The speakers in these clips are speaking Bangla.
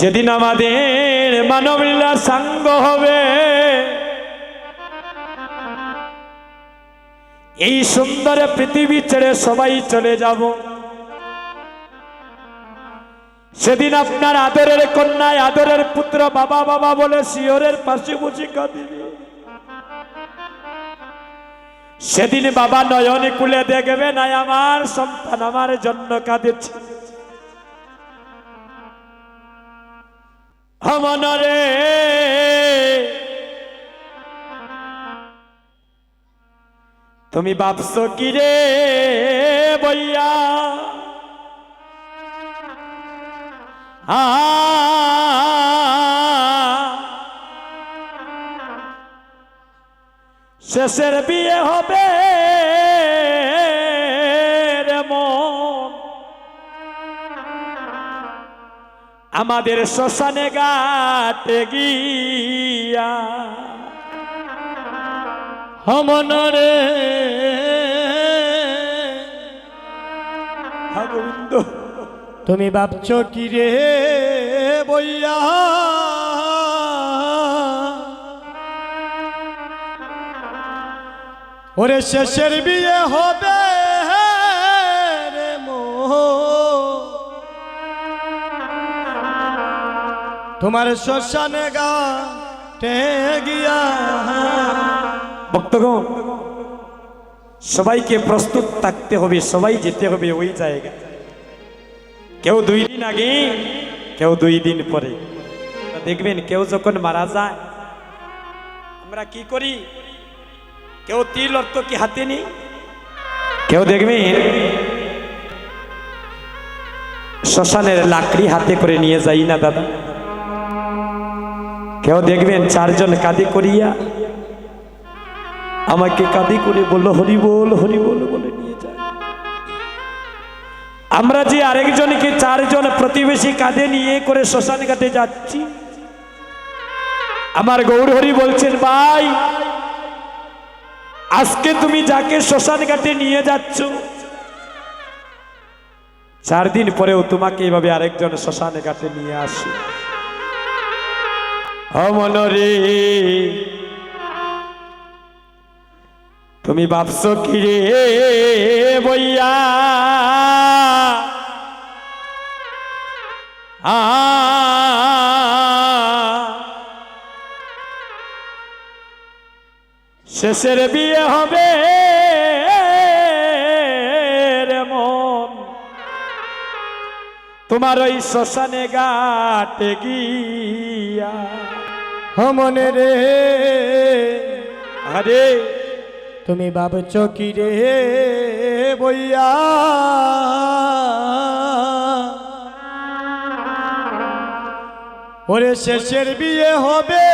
যেদিন আমাদের মানবলীলা সাঙ্গ হবে, এই সুন্দর পৃথিবী ছেড়ে সবাই চলে যাব। সেদিন আপনার আদরের কন্যায় আদরের পুত্র বাবা বাবা বলে শিওরের পাশে বসে কাঁদিবে। সেদিন বাবা নয়ন কুলে দেখবে না আমার সন্তান আমার জন্য কাঁদেছে। মনরে তুমি ভাবছ কি রে বইয়া? শেষের বিয়ে হবে। আমাদের শ্মশানে গাতে গিয়া। হমনরে হা গোবিন্দ। তুমি ভাবছ কি রে বইয়া? ওরে শেষের বিয়ে হবে। তোমার শ্মশানে গা গিয়া ভক্তগণ, সবাইকে প্রস্তুত থাকতে হবে, সবাই যেতে হবে ওই জায়গা কেউ দুই দিন আগে, কেউ দুই দিন পরে। দেখবেন, কেউ যখন মারা যায়, আমরা কি করি? কেউ তিল অর্থ কি হাতে নি কেউ দেখবেন, শ্মশানের লাকড়ি হাতে করে নিয়ে যাই না, দাদা? কেউ দেখবেন চারজন কাঁদি করিয়া আমাকে কাঁদি করে বলল, হরি বল হরি বল, বলে নিয়ে যায়। আমরা যে আরেকজনকে চারজন প্রতিবেশী কাঁধে নিয়ে করে শ্মশান ঘাটে যাচ্ছি, আমার গৌর হরি বলছেন, ভাই, আজকে তুমি যাকে শ্মশান ঘাটে নিয়ে যাচ্ছ, চার দিন পরেও তোমাকে এভাবে আরেকজন শ্মশান ঘাটে নিয়ে আসে। অমনরে। তুমি ভাবছ কি রে বইয়া? শেষের বিয়ে হবে। তোমার ওই শ্মশানে গাটে গিয়া। হমনে রে। আরে। তুমি ভাবছ কি রে বইয়া। ওরে শেষের বিয়ে হবে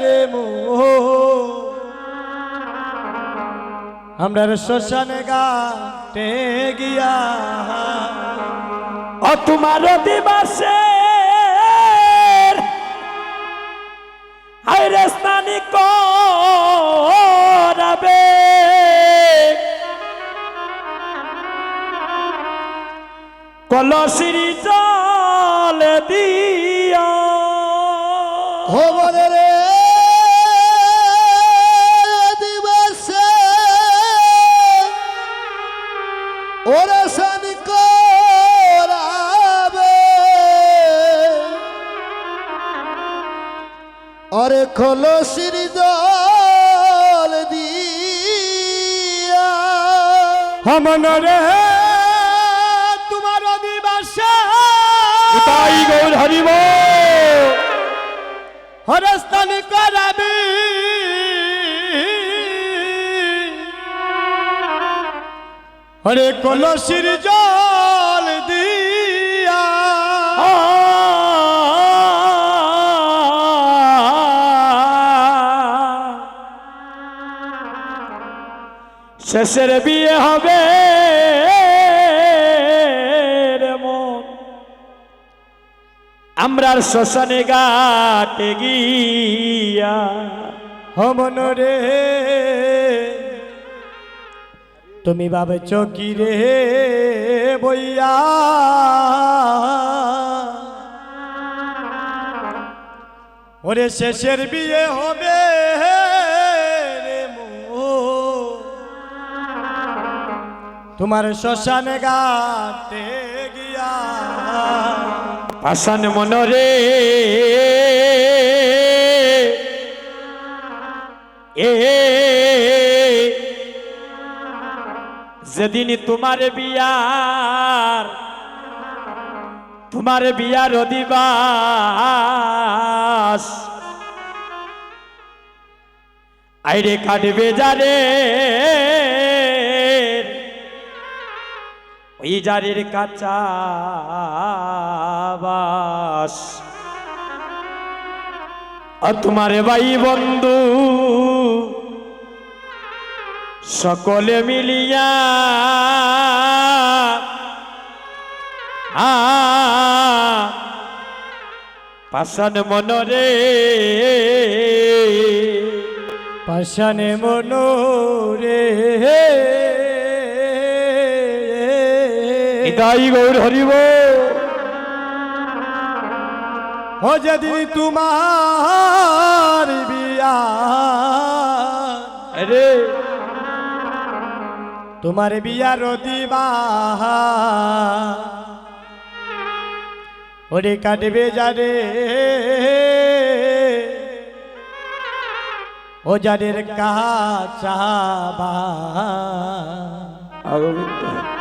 রে মো। আমরা শ্মশানে গাটে গিয়া। ও তোমার দিবাসে হাইরে স্নানি করাবে। কলসির জল দিয়া। আরে খলসির জল দিয়া। রে তোমার দিবসে তাই গৌর হরিব। হরস্তানি করাবি। হরে কলসির জল দিয়া। শেষের বিয়ে হবে রে আমরার শ্মশানে গাটে গিয়া হমন রে। তুমি ভাবছ কি রে বইয়া। ওরে শেষের বিয়ে হবে। তোমার শ্মশানে গাতে গিয়া। পাশান মনরে। এ যেদিন তোমার বিয়ার তোমার বিয়ার অধিবাস। আইরে কাটবে যারে। ওই জারের কাঁচা বাস। আর তোমার ভাই বন্ধু সকলে মিলিয়া পাশান মনরে। পাশানে মনোরে। হৃদয় গৌর হরিব। ও যদি তোমার বিয়া আরে। তোমার বিয়া দিবা ওরে কাটবে যারে। ও যাদের কাচাবা অগোবিন্দ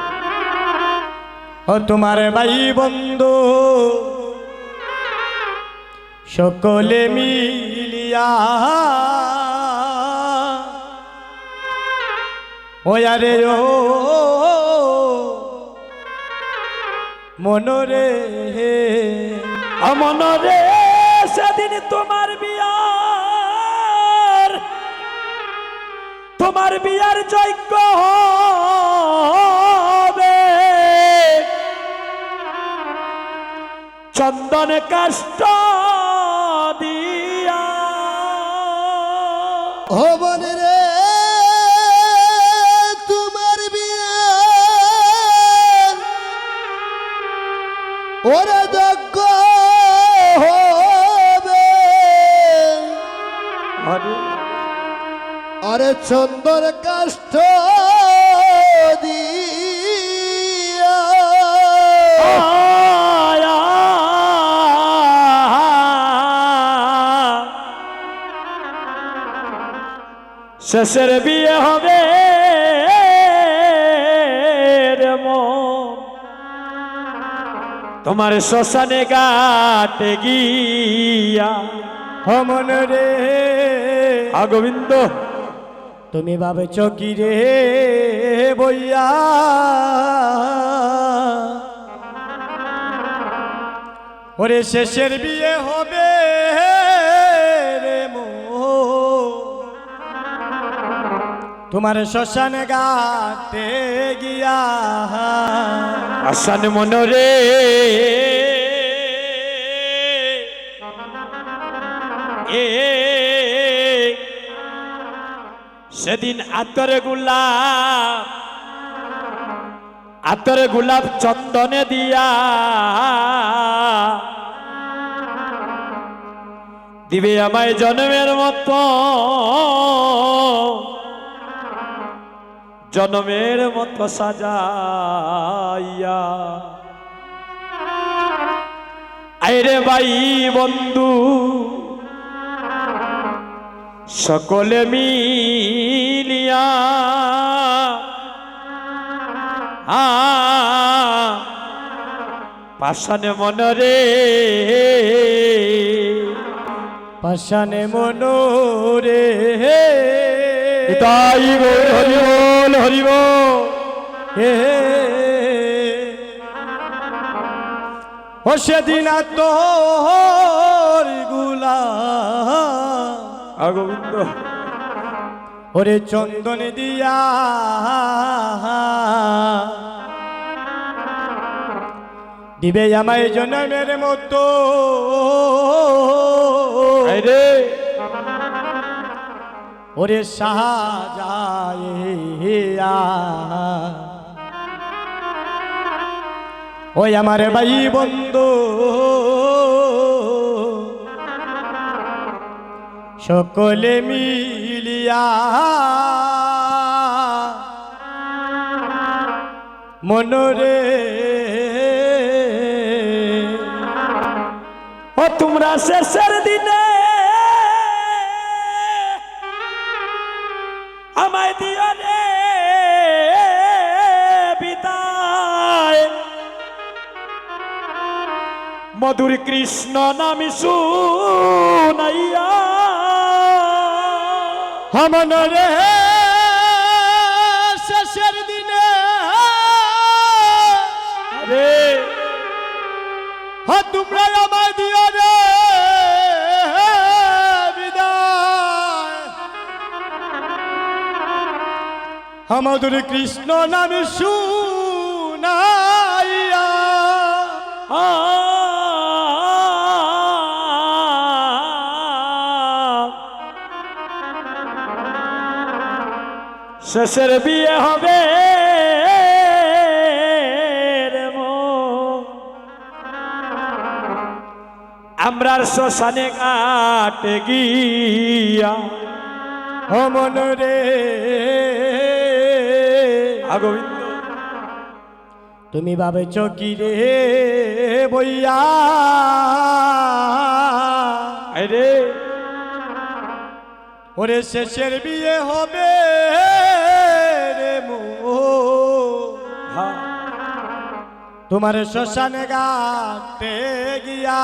ও তোমার ভাই বন্ধু, সকলে মিলিয়া। ও আরে ও, মনরে আমনরে সেদিন তোমার বিয়ার তোমার বিয়ার যজ্ঞ চন্দন কাষ্ট দিয়া। ও রে তোমার বিয়া। ওরে যজ্ঞ হবে। আরে। চন্দর কাষ্ঠ শেষের বিয়ে হবে রে। তোমার শ্মশানে গাটে গিয়া হমন রে। আ গোবিন্দ। তুমি বাবে চকি রে বইয়া? ওরে শেষের বিয়ে হবে তোমার শ্মশান গাতে গিয়া। আসান মনরে। এ সেদিন আতর গোলাপ আতর গোলাপ চন্দনে দিয়া। দিবে আমায় জন্মের মতো। জন্মের মতো সাজাইয়া। আইরে ভাই বন্ধু সকলে মিলিয়া আ মনরে। পাশানে মনোরে। তাই হরিবল হরিব হে ও সেদিন তোরগুলা গোবিন্দ ওরে চন্দন দিয়া। দিবে আমায় জন্মের মতো। আইরে। ওরে ওই আমার ভাই বন্ধু। সকলে মিলিয়া মনরে। ও তোমরা শেষের দিনে মধুর কৃষ্ণ নামি শুনাইয়া। মনরে শেষের দিনে। রে হা তোমরা আমায় দিও রে আমাদের কৃষ্ণ নামে শুনাইয়া। শেষের বিয়ে হবে। আমরার শ্মশানে কাটে গিয়া হমন রে। আগোবিন্দ তুমি ভাবে চকি রে বইয়া। রে। ওরে শেষের বিয়ে হবে তোমার শ্মশানে গাতে গিয়া